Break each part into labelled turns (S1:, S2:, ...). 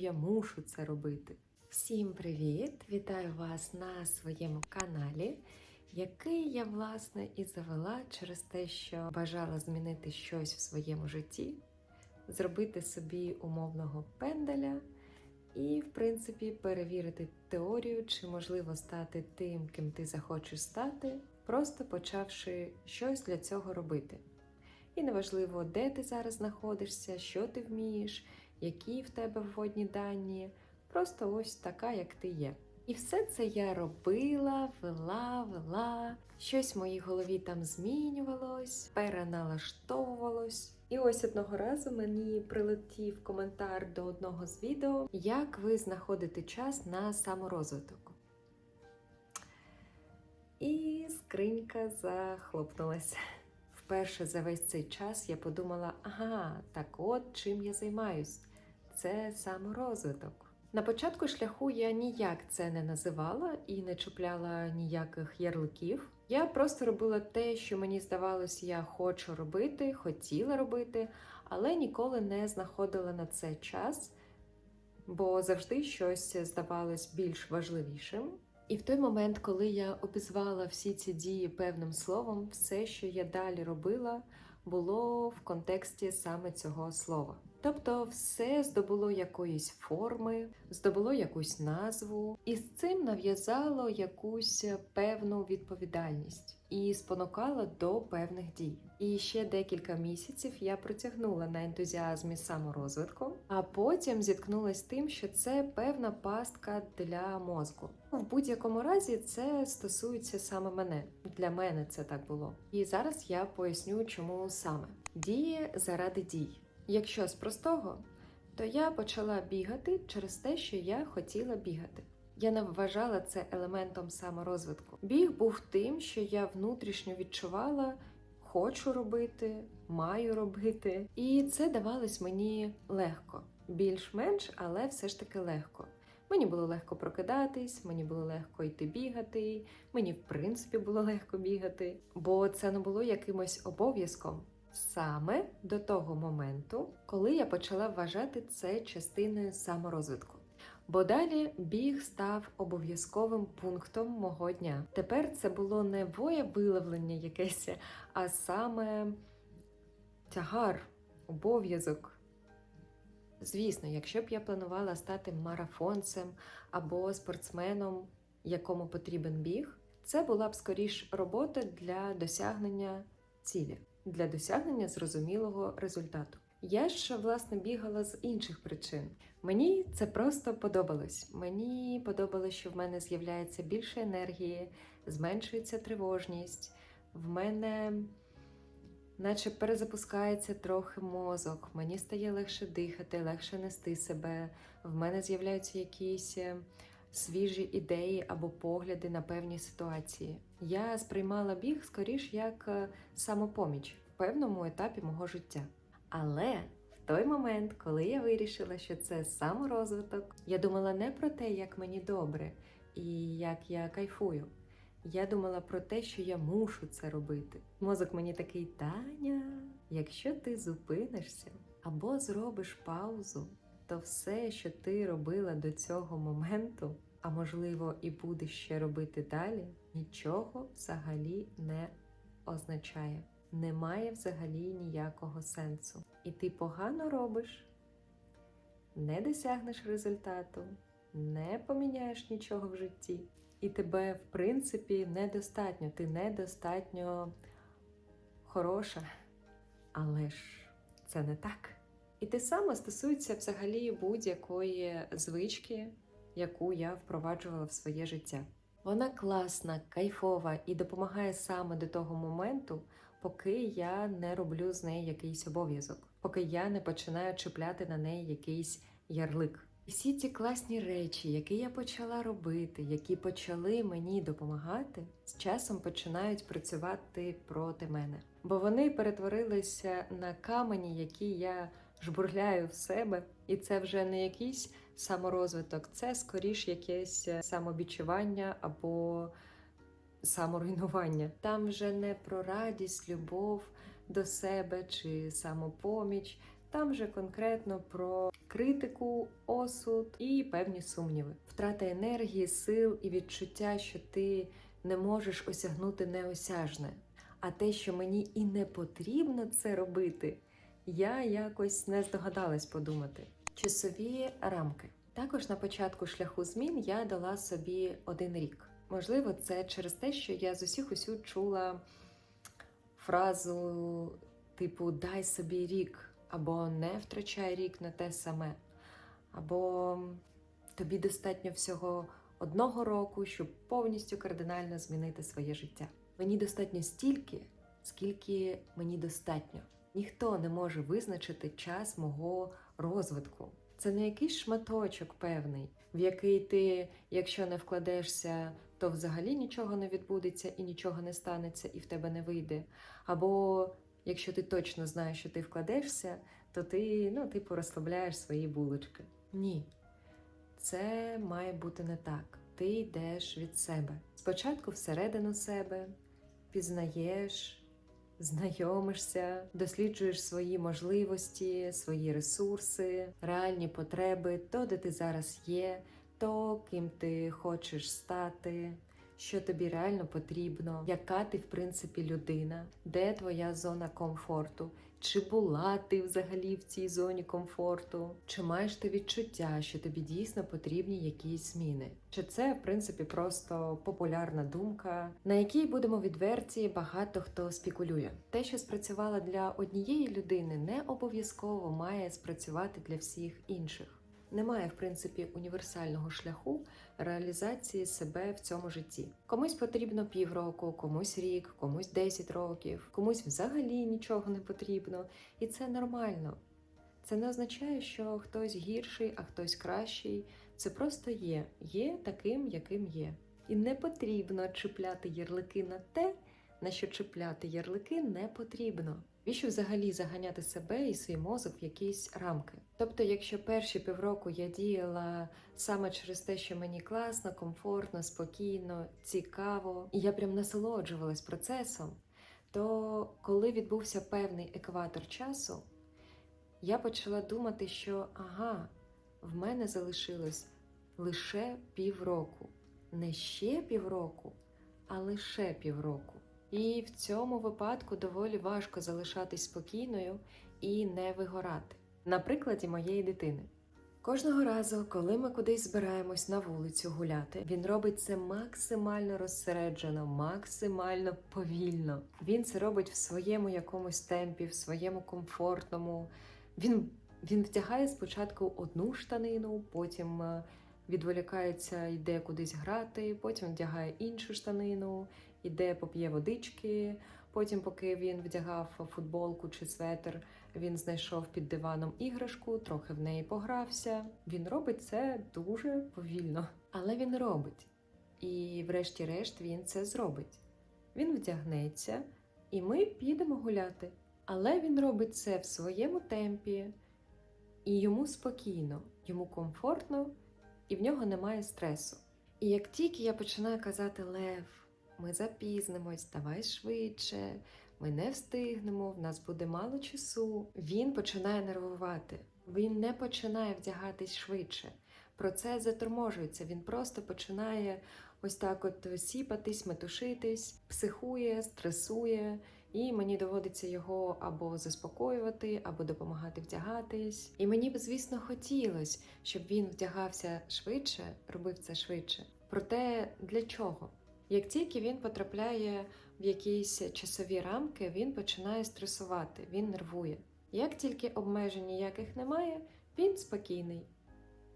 S1: Я мушу це робити. Всім привіт! Вітаю вас на своєму каналі, який я власне і завела через те, що бажала змінити щось в своєму житті, зробити собі умовного пенделя і, в принципі, перевірити теорію, чи можливо стати тим, ким ти захочеш стати, просто почавши щось для цього робити. І неважливо, де ти зараз знаходишся, що ти вмієш, які в тебе вводні дані, просто ось така, як ти є. І все це я робила, вела, вела. Щось в моїй голові там змінювалось, переналаштовувалось. І ось одного разу мені прилетів коментар до одного з відео, як ви знаходите час на саморозвиток. І скринька захлопнулася. Вперше за весь цей час я подумала: ага, так от чим я займаюсь. Це саморозвиток. На початку шляху я ніяк це не називала і не чіпляла ніяких ярликів. Я просто робила те, що мені здавалось, я хочу робити, хотіла робити, але ніколи не знаходила на це час, бо завжди щось здавалось більш важливішим. І в той момент, коли я обізвала всі ці дії певним словом, все, що я далі робила, було в контексті саме цього слова. Тобто, все здобуло якоїсь форми, здобуло якусь назву, і з цим нав'язало якусь певну відповідальність і спонукало до певних дій. І ще декілька місяців я протягнула на ентузіазмі саморозвитку, а потім зіткнулася тим, що це певна пастка для мозку. В будь-якому разі це стосується саме мене. Для мене це так було. І зараз я поясню, чому саме діє заради дій. Якщо з простого, то я почала бігати через те, що я хотіла бігати. Я не вважала це елементом саморозвитку. Біг був тим, що я внутрішньо відчувала, хочу робити, маю робити. І це давалось мені легко, більш-менш, але все ж таки легко. Мені було легко прокидатись, мені було легко йти бігати, мені в принципі було легко бігати, бо це не було якимось обов'язком. Саме до того моменту, коли я почала вважати це частиною саморозвитку. Бо далі біг став обов'язковим пунктом мого дня. Тепер це було не виявлення якесь, а саме тягар, обов'язок. Звісно, якщо б я планувала стати марафонцем або спортсменом, якому потрібен біг, це була б скоріш робота для досягнення цілі, для досягнення зрозумілого результату. Я ж власне бігала з інших причин. Мені це просто подобалось. Мені подобалось, що в мене з'являється більше енергії, зменшується тривожність, в мене наче перезапускається трохи мозок, мені стає легше дихати, легше нести себе. В мене з'являються якісь е, свіжі ідеї або погляди на певні ситуації. Я сприймала біг скоріш як е, самопоміч в певному етапі мого життя. Але в той момент, коли я вирішила, що це саморозвиток, я думала не про те, як мені добре і як я кайфую. Я думала про те, що я мушу це робити. Мозок мені такий Таня, якщо ти зупинишся або зробиш паузу, то все, що ти робила до цього моменту, а можливо, і будеш ще робити далі, нічого взагалі не означає. Немає взагалі ніякого сенсу. І ти погано робиш, не досягнеш результату, не поміняєш нічого в житті. І тебе, в принципі, недостатньо. Ти недостатньо хороша. Але ж це не так. І те саме стосується взагалі будь-якої звички, яку я впроваджувала в своє життя. Вона класна, кайфова і допомагає саме до того моменту, поки я не роблю з неї якийсь обов'язок, поки я не починаю чіпляти на неї якийсь ярлик. Всі ці класні речі, які я почала робити, які почали мені допомагати, з часом починають працювати проти мене, бо вони перетворилися на камені, які я жбурляю в себе, і це вже не якийсь саморозвиток, це скоріш якесь самобічування або саморуйнування. Там вже не про радість, любов до себе чи самопоміч, там вже конкретно про критику, осуд і певні сумніви, втрата енергії, сил і відчуття, що ти не можеш осягнути неосяжне. А те, що мені і не потрібно це робити, я якось не здогадалась подумати. Часові рамки. Також на початку шляху змін я дала собі один рік. Можливо, це через те, що я з усіх усю чула фразу типу Дай собі рік, або не втрачай рік на те саме, або тобі достатньо всього одного року, щоб повністю кардинально змінити своє життя. Мені достатньо стільки, скільки мені достатньо. Ніхто не може визначити час мого розвитку. Це не якийсь шматочок певний, в який ти, якщо не вкладешся, то взагалі нічого не відбудеться і нічого не станеться, і в тебе не вийде. Або якщо ти точно знаєш, що ти вкладешся, то ти, ну, типу, розслабляєш свої булочки. Ні, це має бути не так. Ти йдеш від себе. Спочатку всередину себе, пізнаєш, знайомишся, досліджуєш свої можливості, свої ресурси, реальні потреби, то, де ти зараз є, то ким ти хочеш стати. Що тобі реально потрібно, яка ти в принципі людина, де твоя зона комфорту, чи була ти взагалі в цій зоні комфорту, чи маєш ти відчуття, що тобі дійсно потрібні якісь зміни? Чи це в принципі просто популярна думка, на якій будемо відверті, багато хто спекулює. Те, що спрацювало для однієї людини, не обов'язково має спрацювати для всіх інших. Немає, в принципі, універсального шляху реалізації себе в цьому житті. Комусь потрібно півроку, комусь рік, комусь 10 років, комусь взагалі нічого не потрібно, і це нормально. Це не означає, що хтось гірший, а хтось кращий. Це просто є, є таким, яким є. І не потрібно чіпляти ярлики на те, на що чіпляти ярлики не потрібно. Віщо взагалі заганяти себе і свій мозок в якісь рамки? Тобто, якщо перші півроку я діяла саме через те, що мені класно, комфортно, спокійно, цікаво, і я прям насолоджувалась процесом, то коли відбувся певний екватор часу, я почала думати, що ага, в мене залишилось лише півроку, не ще півроку, а лише півроку. І в цьому випадку доволі важко залишатись спокійною і не вигорати. На прикладі моєї дитини. Кожного разу, коли ми кудись збираємось на вулицю гуляти, він робить це максимально розсереджено, максимально повільно. Він це робить в своєму якомусь темпі, в своєму комфортному. Він, він втягає спочатку одну штанину, потім е, відволікається, йде кудись грати, потім вдягає іншу штанину, іде поп'є водички. Потім, поки він вдягав футболку чи светр, він знайшов під диваном іграшку, трохи в неї погрався. Він робить це дуже повільно, але він робить. І, врешті-решт, він це зробить. Він вдягнеться, і ми підемо гуляти. Але він робить це в своєму темпі, і йому спокійно, йому комфортно, і в нього немає стресу. І як тільки я починаю казати Лев, ми запізнимось, давай швидше, ми не встигнемо, в нас буде мало часу. Він починає нервувати, він не починає вдягатись швидше. Процес заторможується, він просто починає ось так от сіпатись, метушитись, психує, стресує, і мені доводиться його або заспокоювати, або допомагати вдягатись. І мені б, звісно, хотілося, щоб він вдягався швидше, робив це швидше. Проте для чого? Як тільки він потрапляє в якісь часові рамки, він починає стресувати, він нервує. Як тільки обмежень ніяких немає, він спокійний.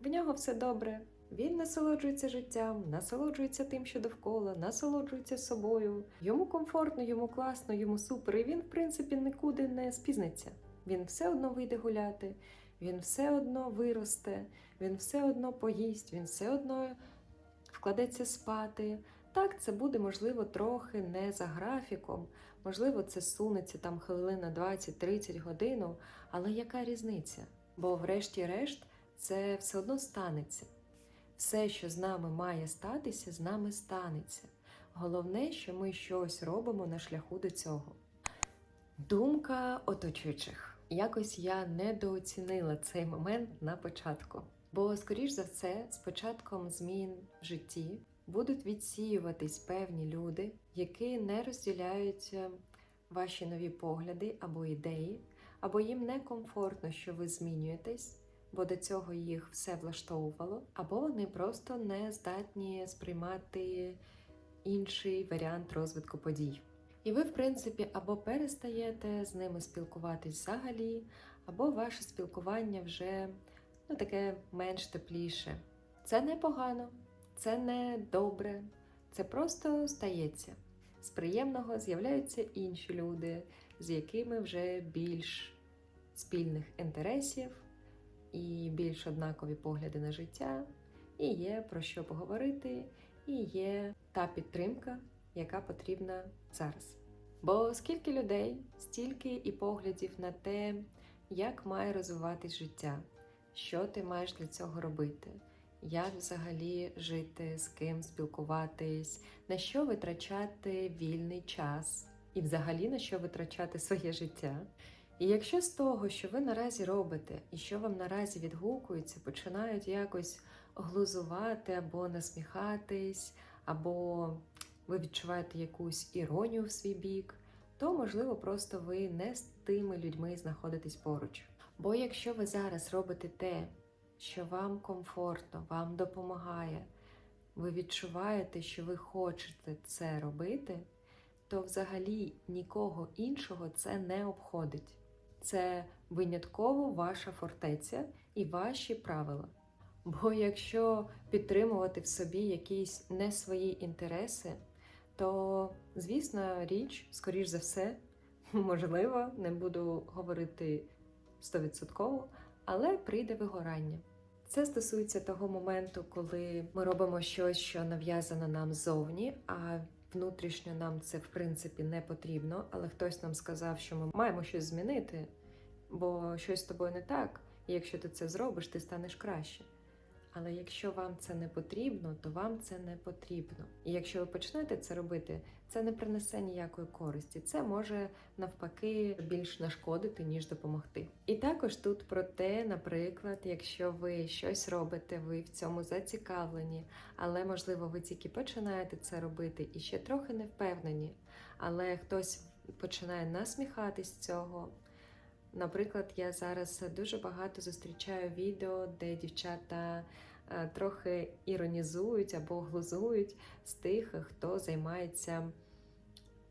S1: В нього все добре. Він насолоджується життям, насолоджується тим, що довкола, насолоджується собою. Йому комфортно, йому класно, йому супер. І він, в принципі, нікуди не спізниться. Він все одно вийде гуляти, він все одно виросте, він все одно поїсть, він все одно вкладеться спати. Так, це буде, можливо, трохи не за графіком, можливо, це сунеться там хвилин на 20-30 годину, але яка різниця? Бо, врешті-решт, це все одно станеться. Все, що з нами має статися, з нами станеться. Головне, що ми щось робимо на шляху до цього. Думка оточуючих. Якось я недооцінила цей момент на початку. Бо, скоріш за все, з початком змін в житті будуть відсіюватись певні люди, які не розділяють е, ваші нові погляди або ідеї, або їм некомфортно, що ви змінюєтесь, бо до цього їх все влаштовувало, або вони просто не здатні сприймати інший варіант розвитку подій. І ви, в принципі, або перестаєте з ними спілкуватись взагалі, або ваше спілкування вже ну, таке менш тепліше. Це не погано, це не добре, це просто стається. З приємного з'являються інші люди, з якими вже більш спільних інтересів і більш однакові погляди на життя, і є про що поговорити, і є та підтримка, яка потрібна зараз. Бо скільки людей, стільки і поглядів на те, як має розвиватись життя, що ти маєш для цього робити, як взагалі жити, з ким спілкуватись, на що витрачати вільний час, і взагалі на що витрачати своє життя. І якщо з того, що ви наразі робите, і що вам наразі відгукується, починають якось глузувати або насміхатись, або ви відчуваєте якусь іронію в свій бік, то можливо просто ви не з тими людьми знаходитесь поруч. Бо якщо ви зараз робите те, що вам комфортно, вам допомагає, ви відчуваєте, що ви хочете це робити, то взагалі нікого іншого це не обходить. Це винятково ваша фортеця і ваші правила. Бо якщо підтримувати в собі якісь не свої інтереси, то, звісно, річ, скоріш за все, можливо, не буду говорити стовідсотково, але прийде вигорання. Це стосується того моменту, коли ми робимо щось, що нав'язано нам ззовні, а внутрішньо нам це в принципі не потрібно, але хтось нам сказав, що ми маємо щось змінити, бо щось з тобою не так, і якщо ти це зробиш, ти станеш краще. Але якщо вам це не потрібно, то вам це не потрібно. І якщо ви почнете це робити, це не принесе ніякої користі. Це може навпаки більш нашкодити, ніж допомогти. І також тут про те, наприклад, якщо ви щось робите, ви в цьому зацікавлені, але можливо ви тільки починаєте це робити і ще трохи не впевнені, але хтось починає насміхатись цього. Наприклад, я зараз дуже багато зустрічаю відео, де дівчата е, трохи іронізують або глузують з тих, хто займається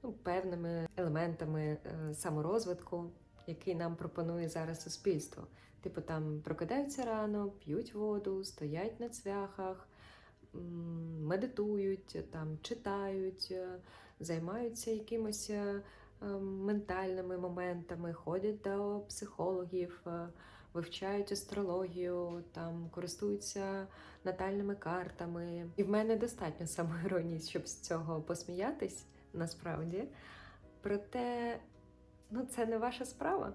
S1: ну, певними елементами е, саморозвитку, який нам пропонує зараз суспільство. Типу там прокидаються рано, п'ють воду, стоять на цвяхах, медитують, там читають, е, займаються якимось. Е, ментальними моментами, ходять до психологів, е, вивчають астрологію, там користуються натальними картами. І в мене достатньо самоіронії, щоб з цього посміятись насправді. Проте, ну, це не ваша справа.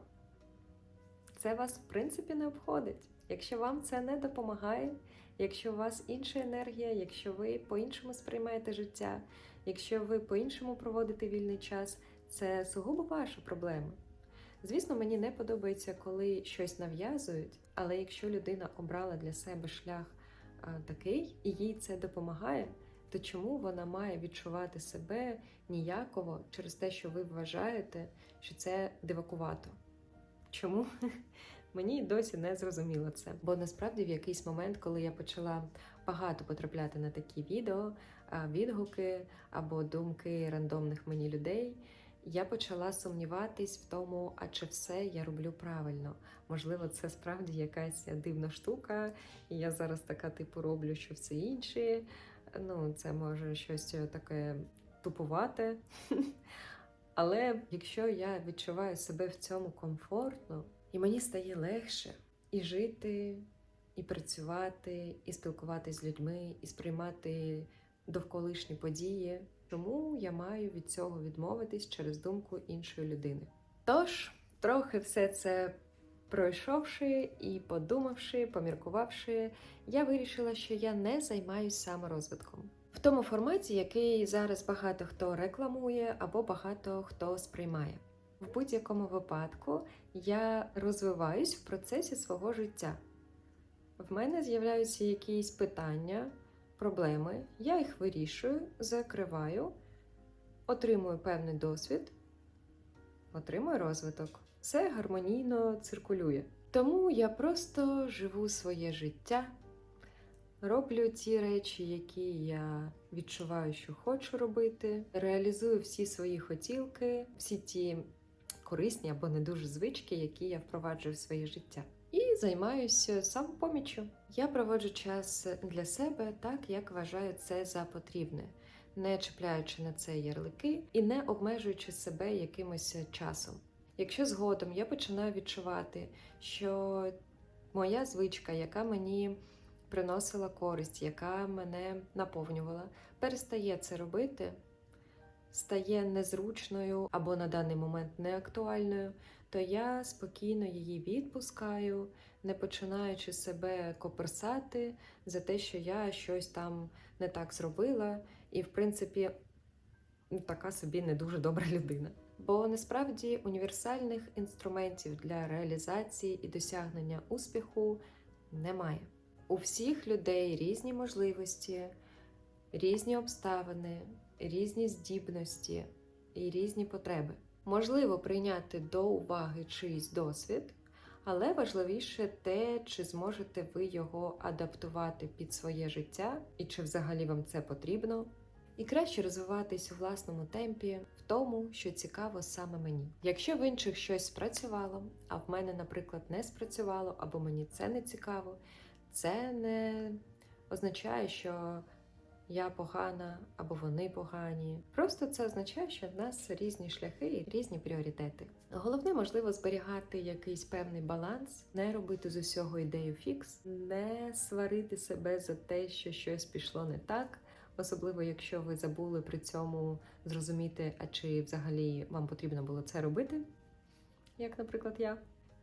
S1: Це вас, в принципі, не обходить. Якщо вам це не допомагає, якщо у вас інша енергія, якщо ви по-іншому сприймаєте життя, якщо ви по-іншому проводите вільний час, це сугубо ваша проблема. Звісно, мені не подобається, коли щось нав'язують, але якщо людина обрала для себе шлях такий і їй це допомагає, то чому вона має відчувати себе ніяково через те, що ви вважаєте, що це дивакувато? Чому? Мені досі не зрозуміло це. Бо насправді в якийсь момент, коли я почала багато потрапляти на такі відео, відгуки або думки рандомних мені людей, я почала сумніватись в тому, а чи все я роблю правильно. Можливо, це справді якась дивна штука, і я зараз така типу роблю, що все інші. Ну, це може щось таке тупувате. Але якщо я відчуваю себе в цьому комфортно, і мені стає легше і жити, і працювати, і спілкуватися з людьми, і сприймати довколишні події. Чому я маю від цього відмовитись через думку іншої людини? Тож, трохи все це пройшовши і подумавши, поміркувавши, я вирішила, що я не займаюсь саморозвитком. В тому форматі, який зараз багато хто рекламує або багато хто сприймає. В будь-якому випадку я розвиваюсь в процесі свого життя. В мене з'являються якісь питання, проблеми, я їх вирішую, закриваю, отримую певний досвід, отримую розвиток. Все гармонійно циркулює. Тому я просто живу своє життя, роблю ті речі, які я відчуваю, що хочу робити, реалізую всі свої хотілки, всі ті корисні або не дуже звички, які я впроваджую в своє життя. Займаюся самопоміччю. Я проводжу час для себе так, як вважаю це за потрібне, не чіпляючи на це ярлики і не обмежуючи себе якимось часом. Якщо згодом я починаю відчувати, що моя звичка, яка мені приносила користь, яка мене наповнювала, перестає це робити, стає незручною або на даний момент неактуальною, то я спокійно її відпускаю, не починаючи себе коперсати за те, що я щось там не так зробила, і, в принципі, така собі не дуже добра людина. Бо насправді універсальних інструментів для реалізації і досягнення успіху немає. У всіх людей різні можливості, різні обставини, різні здібності і різні потреби. Можливо прийняти до уваги чийсь досвід, але важливіше те, чи зможете ви його адаптувати під своє життя і чи взагалі вам це потрібно. І краще розвиватись у власному темпі в тому, що цікаво саме мені. Якщо в інших щось спрацювало, а в мене, наприклад, не спрацювало, або мені це не цікаво, це не означає, що я погана або вони погані. Просто це означає, що в нас різні шляхи і різні пріоритети. Головне, можливо, зберігати якийсь певний баланс, не робити з усього ідею фікс, не сварити себе за те, що щось пішло не так. Особливо, якщо ви забули при цьому зрозуміти, а чи взагалі вам потрібно було це робити, як, наприклад, я,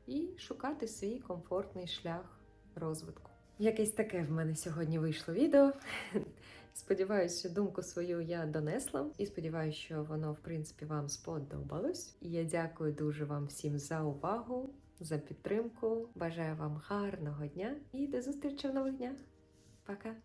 S1: і шукати свій комфортний шлях розвитку. Якесь таке в мене сьогодні вийшло відео. Сподіваюся, думку свою я донесла, і сподіваюся, що воно, в принципі, вам сподобалось. І я дякую дуже вам всім за увагу, за підтримку. Бажаю вам гарного дня і до зустрічі в нових днях. Пока!